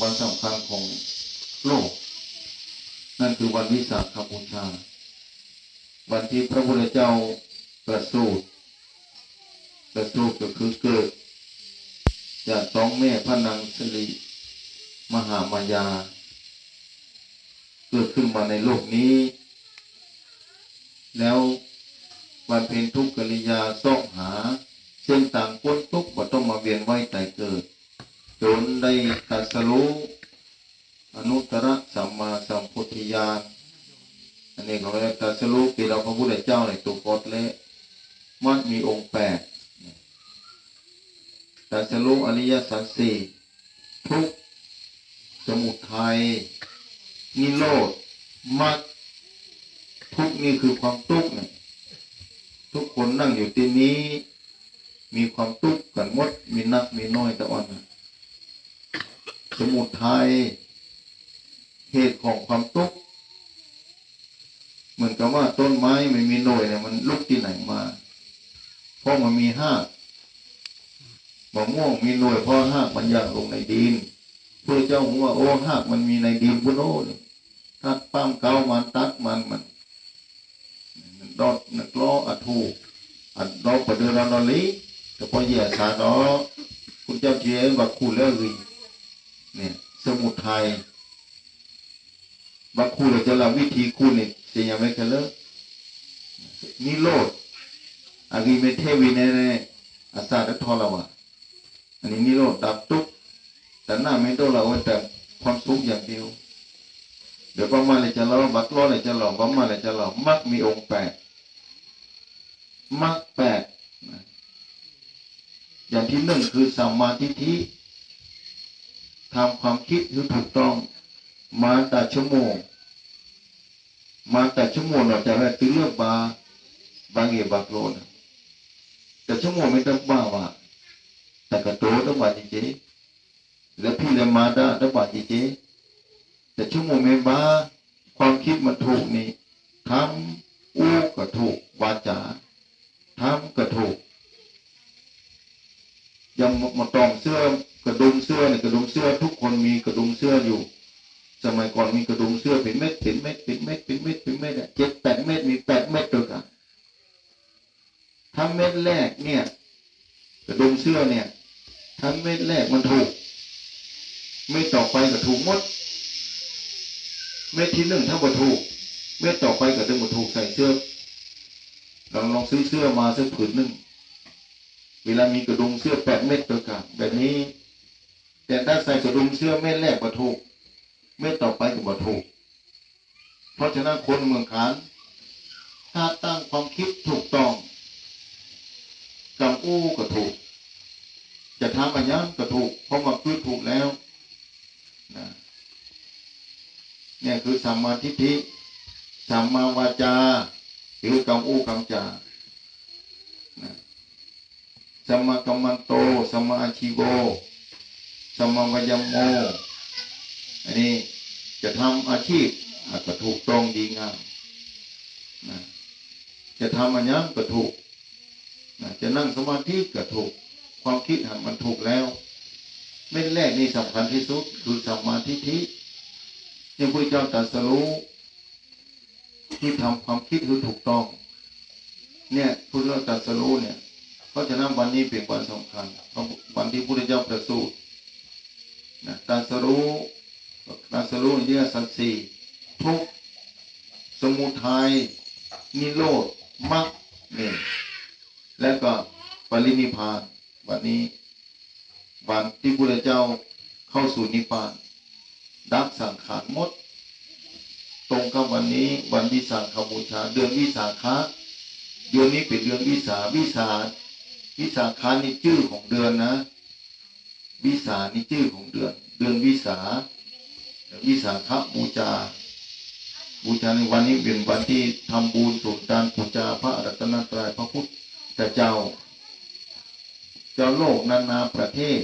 วันสำคัญของโลก นั่นคือวันวิสาขบูชา วันที่พระพุทธเจ้าประสูติประสูติก็คือเกิด จากสองแม่พระนางสิริมหามายา เกิดขึ้นมาในโลกนี้ แล้ววันเพ็ญทุกขกิริยาเสาะหา เส้นต่างพ้นทุกข์ก็ต้องมาเวียนว่ายตายเกิด จนได้ตัสรู้อนุตตรสัมมาสัมพุทธญาณอันนี้เขาเรียกตัสรู้คือเราพระพุทธเจ้าในตัวกอดและมันมีองค์แปดตัสรู้อริยสัจสี่ทุกสมุทัยนิโรธมรรคทุกนี่คือความทุกข์ทุกคนนั่งอยู่ที่นี้ มีความทุกข์กันหมด มีนักมีน้อยแต่อ่อน สมุทัยเหตุของความทุกข์เหมือนกับว่าต้นไม้ไม่มีหน่วยเนี่ยมันลุกที่ไหนมา เพราะมันมีห้ามะม่วงมีหน่วยเพราะห้ากมันอยากลงในดินพื่อเจ้าหัวโอ้ห้ากมันมีในดินพุโนเลยตัดปั้มเกามันตัดมันมันดอดนักล้ออัดถูอัดดอกประเดือนนอลีแต่พอเหยียดสาดอคุณเจ้าเจียนบักคูเลอรี เนี่ย สมุทัยบักคูเลยจะละวิธีคูเนี่ยเสียยังไม่เคยเลิกนิโรธอากีเมเทวีเนเนอาซาดทอละวะอันนี้นิโรธดับทุกแต่หน้าไม่ต้องเราแต่ความทุกข์อย่างเดียว เดี๋ยวประมาณเลยจะเราบักล้อเลยจะหลอกประมาณเลยจะหลอกมักมีองค์แปดมักแปดอย่างที่หนึ่งคือสัมมาทิฏฐิ ทำความคิดคือถูกต้อง มาแต่ชั่วโมง มาแต่ชั่วโมงเราจะแรกคือเลือกบาบางเอบากโลนะแต่ชั่วโมงไม่ต้องบ้าว่าแต่กระโตต้องบาจริงๆแล้วพี่เลยมาได้ต้องบาจริงๆแต่ชั่วโมงไม่บ้าความคิดมันถูกนี่ทำอู้ก็ถูกวาจาทำก็ถูก ยังมาตองเสื้อกระดุมเสื้อเนี่ยกระดุมเสื้อทุกคนมีกระดุมเสื้ออยู่ สมัยก่อนมีกระดุมเสื้อเป็นเม็ดเป็นเม็ดเป็นเม็ดเป็นเม็ดเป็นเม็ดเจ็ดแปดเม็ดมีแปดเม็ดตัวกันถ้าเม็ดแรกเนี่ย กระดุมเสื้อเนี่ยถ้าเม็ดแรกมันถูกเม็ดต่อไปก็ถูกหมด เม็ดที่หนึ่งถ้าบ่ถูก เม็ดต่อไปก็ต้องบ่ถูกใส่เสื้อลองลองซื้อเสื้อมาสักผืนหนึ่ง เวลามีกระดุมเสื้อแปดเม็ดตัวกันแบบนี้ แต่ถ้าใส่กระดุมเสื้อเม็ดแรกก็ถูกเม็ดต่อไปก็บ่ถูก เพราะฉะนั้นคนเมืองขานถ้าตั้งความคิดถูกต้องกำอู้ก็ถูก จะทำอะไรยังก็ถูกเพราะมันคือถูกแล้วนะเนี่ยคือสัมมาทิฏฐิสัมมาวาจาคือกำอู้กำจานะ สัมมากัมมันโตสัมมาอาชีโวสัมมาวยมโม อันนี้จะทำอาชีพอาจจะถูกต้องดีงามนะจะทำอันยังก็ถูกนะจะนั่งสมาธิก็ถูก ความคิดหมันถูกแล้วเม็ดแรกนี่สำคัญที่สุดคือสัมมาทิฏฐิที่พระเจ้าตรัสรู้ที่ทำความคิดคือถูกต้อง เนี่ยพระเจ้าตรัสรู้เนี่ย ราะฉะนั้นวันนี้เป็นวันสำคัญวันที่พระเจ้าประสูตินะตรัสรู้ตรัสรู้อริยสัจสี่ทุกสมุทัยนิโรธมรรคเนี่ยแล้วก็ปรินิพาน วันนี้ วันที่พระเจ้าเข้าสู่นิพพาน ดับสังขารหมด ตรงกับวันนี้วันวิสาขบูชาเดือนวิสาขะเดือนนี้เป็นเดือนวิสาวิสา วิสาขานี่ชื่อของเดือนนะ วิสานี่ชื่อของเดือน เดือนวิสาวิสาขบูชาบูชาในวันนี้เป็นวันที่ทำบุญสุนการบูชาพระรัตนตรัยพระพุทธเจ้า เจ้าโลกนานาประเทศ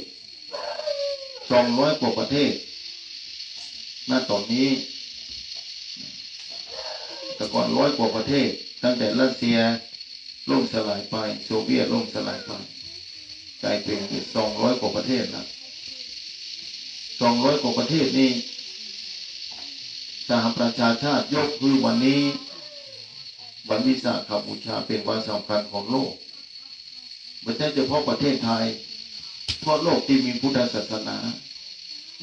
สองร้อยกว่าประเทศณตอนนี้แต่ก่อนร้อยกว่าประเทศ ตั้งแต่รัสเซีย ล่มสลายไปโซเวียตล่มสลายไปกลายเป็นสองร้อยกว่าประเทศแล้วสองร้อยกว่าประเทศนี่สหประชาชาติยกคือวันนี้ วันวิสาขบูชาเป็นวันสำคัญของโลกไม่ใช่เฉพาะประเทศไทยทั่วโลกที่มีพุทธศาสนา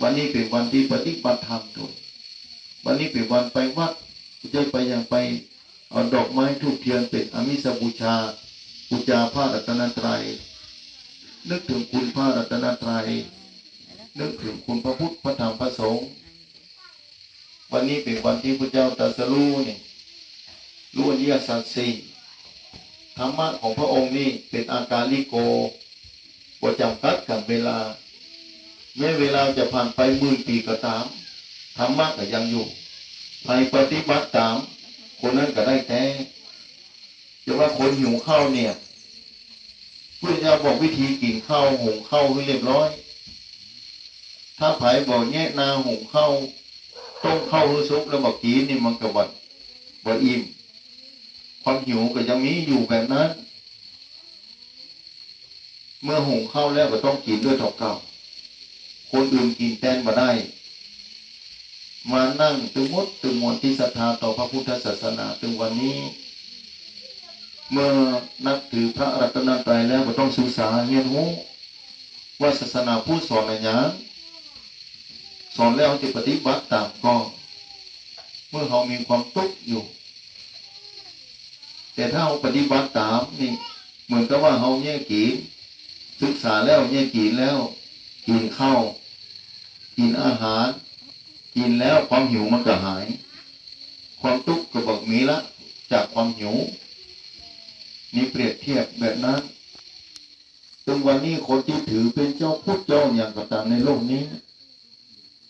วันนี้เป็นวันที่ปฏิบัติธรรมด้วยวันนี้เป็นวันไปวัดจะไปอย่างไป เอาดอกไม้ทูบเทียนเป็นอมิสบูชาบูชาพระรัตนตรัย นึกถึงคุณพระรัตนตรัย นึกถึงคุณพระพุทธพระธรรมพระสงฆ์วันนี้เป็นวันที่พระเจ้าตรัสรู้นี่รู้อริยสัจสี่ธรรมะของพระองค์นี่เป็นอาการลิโกบ่จำกัดกับเวลาแม้เวลาจะผ่านไปหมื่นปีก็ตามธรรมะก็ยังอยู่ใครปฏิบัติตาม คนนั้นก็ได้แท้จะว่าคนหิวข้าวเนี่ยพระเจ้าบอกวิธีกินข้าวหุงข้าวให้เรียบร้อย ถ้าไผบอกแง่นาหุงข้าวต้มข้าวให้สุกแล้วบอกกินนี่มันก็บัดบ่อิ่มความหิวก็ยังมีอยู่แบบนั้น เมื่อหุงข้าวแล้วก็ต้องกินด้วยเท่าเก่าคนอื่นกินแทนมาได้ มานั่งตึงมดตึงมวลที่ศรัทธาต่อพระพุทธศาสนาถึงวันนี้ เมื่อนับถือพระรัตนตรัยแล้วก็ต้องศึกษาเรียนรู้ว่าศาสนาพูดสอนอะไรอย่างสอนแล้วจะปฏิบัติตามก็ เมื่อเขามีความทุกข์อยู่ แต่ถ้าเขาปฏิบัติตามนี่เหมือนกับว่าเขาแยกกินศึกษาแล้วแยกกินแล้ว กินข้าวกินอาหาร กินแล้วความหิวมันก็หาย ความทุกข์ก็บอกมีละ จากความหิว นี่เปรียบเทียบแบบนั้นจนวันนี้คนที่ถือเป็นเจ้าพุทธเจ้าอย่างต่างในโลกนี้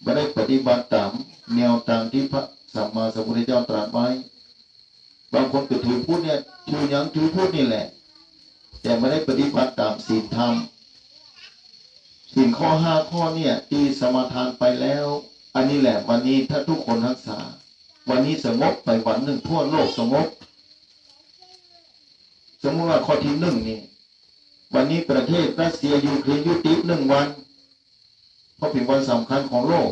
ไม่ได้ปฏิบัติตามแนวทางที่พระสัมมาสัมพุทธเจ้าตรัสไว้ บางคนก็ถือพุทธเนี่ยถือยังถือพุทธนี่แหละ แต่ไม่ได้ปฏิบัติตามศีลธรรมศีลข้อห้าข้อเนี่ยที่สมาทานไปแล้ว อันนี้แหละวันนี้ถ้าทุกคนรักษา วันนี้สงบไปวันหนึ่งทั่วโลกสงบสมมติว่าข้อที่หนึ่งนี่วันนี้ประเทศรัสเซียยูเครนยุติหนึ่งวัน เพราะเป็นวันสำคัญของโลก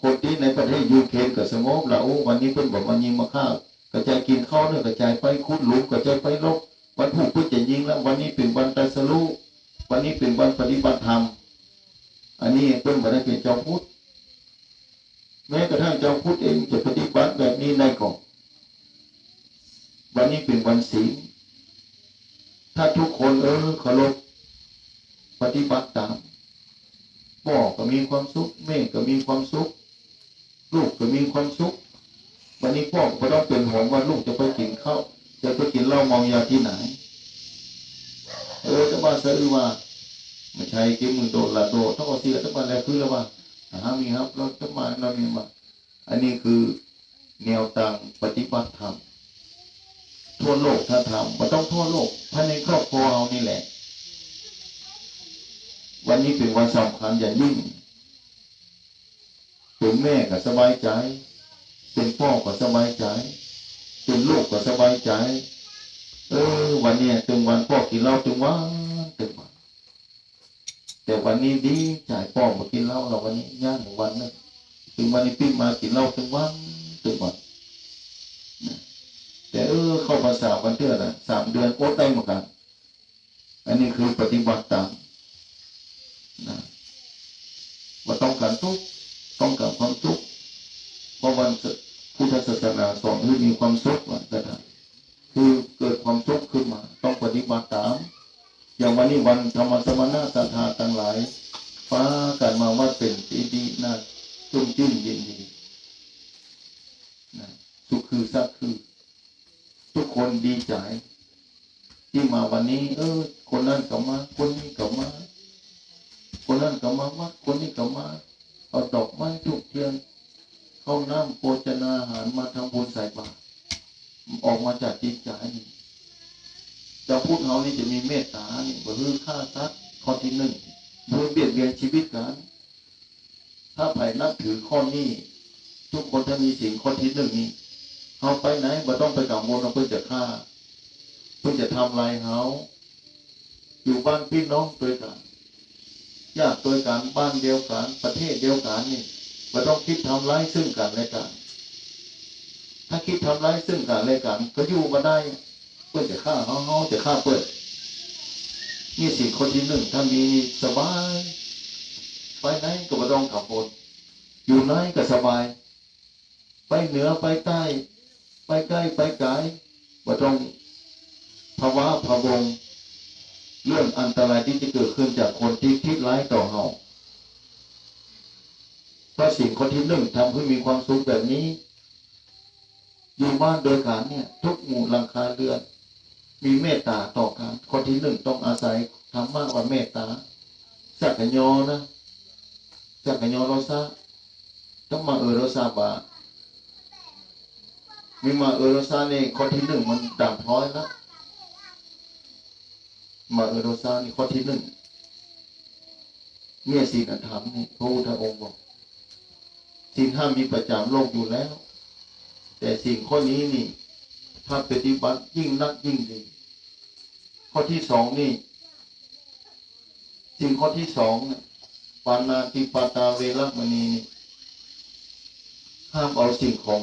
คนที่ในประเทศยูเครนก็สงบแล้ววันนี้เพิ่นบอกวันยิงมาข้าวกระจายกินข้าวเนี่ยกระจายไปคุดหลุมกระจายไปลบวันผูกเพื่อจะยิงแล้ว วันนี้เป็นวันตรัสรู้วันนี้เป็นวันปฏิบัติธรรม อันนี้เพิ่นบ่ได้เป็นเจ้าพุทธ แม้กระทั่งเจ้าพุทธเองจะปฏิบัติแบบนี้ในก่อนวันนี้เป็นวันศีลถ้าทุกคนเออเคารพปฏิบัติตามพ่อก็มีความสุขแม่ก็มีความสุข ลูกก็มีความสุข วันนี้พ่อก็ต้องเป็นห่วงว่าลูกจะไปกินข้าวจะไปกินเหล้าเมายาที่ไหน เออจะมาซื้อว่าไม่ใช่กินมือโดดละโดดถ้าก็เสียจะมาแล้วคือแล้วว่า หามีครับเราจะมาเรามีมาอันนี้คือแนวทางปฏิบัติธรรมทั่วโลกถ้าทำมันต้องทั่วโลกภายในครอบครัวเรานี่แหละ วันนี้เป็นวันสำคัญอย่างยิ่งเป็นแม่ก็สบายใจ เป็นพ่อก็สบายใจ เป็นลูกก็สบายใจ เออ วันนี้ถึงวันพ่อกินเหล้าถึงวันถึงวัน แต่วันนี้ดีจ่ายพ่อมากินเหล้าเราวันนี้ย่างหนึ่งวันนึงถึงวันนี้พี่มากินเหล้าถึงวันถึงวันแต่เออเข้าภาษาวันเทื่อนะสามเดือนโอ๊ตได้เหมือนกัน อันนี้คือปฏิบัติตามนะว่าต้องการทุกต้องการความทุกข์เพราะวันพุทธศาสนาสอนให้มีความสุขว่ากระทำคือเกิดความทุกข์ขึ้นมา ต้องปฏิบัติตาม อย่างวันนี้วันธรรมสมณะสัทธาทั้งหลาย ฟ้ากันมาว่าเป็นดีดีน่าจุ่มจิ้มยินดีนะสุขคือสักคือ ทุกคนดีใจ ที่มาวันนี้ เออ คนนั้นก็มา คนนี้ก็มา คนนั้นก็มาวัดคนนี้ก็มาเอาดอกไม้ทุกเทียนเข้าน้ำโภชนาอาหารมาทำบุญใส่บาตรออกมาจากจิตใจนี่ จะพูดเขานี่จะมีเมตตาเนี่ยบ่คือฆ่าซัดข้อที่หนึ่งเพื่อเบียดเบียนชีวิตกัน ถ้าไผ่นับถือข้อนี้ ทุกคนถ้ามีสิ่งข้อที่หนึ่งนี้เขาไปไหนบ่ต้องไปกังวลว่าเพื่อจะฆ่า เพื่อจะทำลายเขาอยู่บ้านพี่น้องด้วยกันญาติตัวกันบ้านเดียวกัน ประเทศเดียวกันนี่ไม่ต้องคิดทำร้ายซึ่งกันและกัน ถ้าคิดทำร้ายซึ่งกันและกัน ก็อยู่มาได้ เพื่อจะฆ่าเขาเขาจะฆ่าเปิดนี่สิ่งคนที่หนึ่งถ้ามีสบาย ไปไหนก็ไม่ต้องขับรถอยู่ไหนก็สบาย ไปเหนือไปใต้ ไปใกล้ไปไกลไม่ต้องภาวะพะวงเรื่องอันตรายที่จะเกิดขึ้นจากคนที่คิดร้ายต่อเราเพราะสิ่งคนที่หนึ่งทำให้มีความสุขแบบนี้ อยู่บ้านโดยการเนี่ย ทุกหมู่หลังคาเรือน มีเมตตาต่อกัน คนที่หนึ่งต้องอาศัยธรรมะว่าเมตตา สักกะยอนะสักกะยราซะต้องมาเออราซาบามีมาเออราซาเนี่คนที่หนึ่งมันด่างพร้อยนะมาเออโรซานี่ข้อที่หนึ่งเมื่อศีลธรรมนี่พระพุทธองค์บอกศีลห้ามีประจำโลกอยู่แล้ว แต่สิ่งข้อนี้นี่ ถ้าปฏิบัติยิ่งนักยิ่งดี ข้อที่สองนี่สิ่งข้อที่สองเนี่ยปานาติปาตาเวรมณีนี่ห้ามเอาสิ่งของ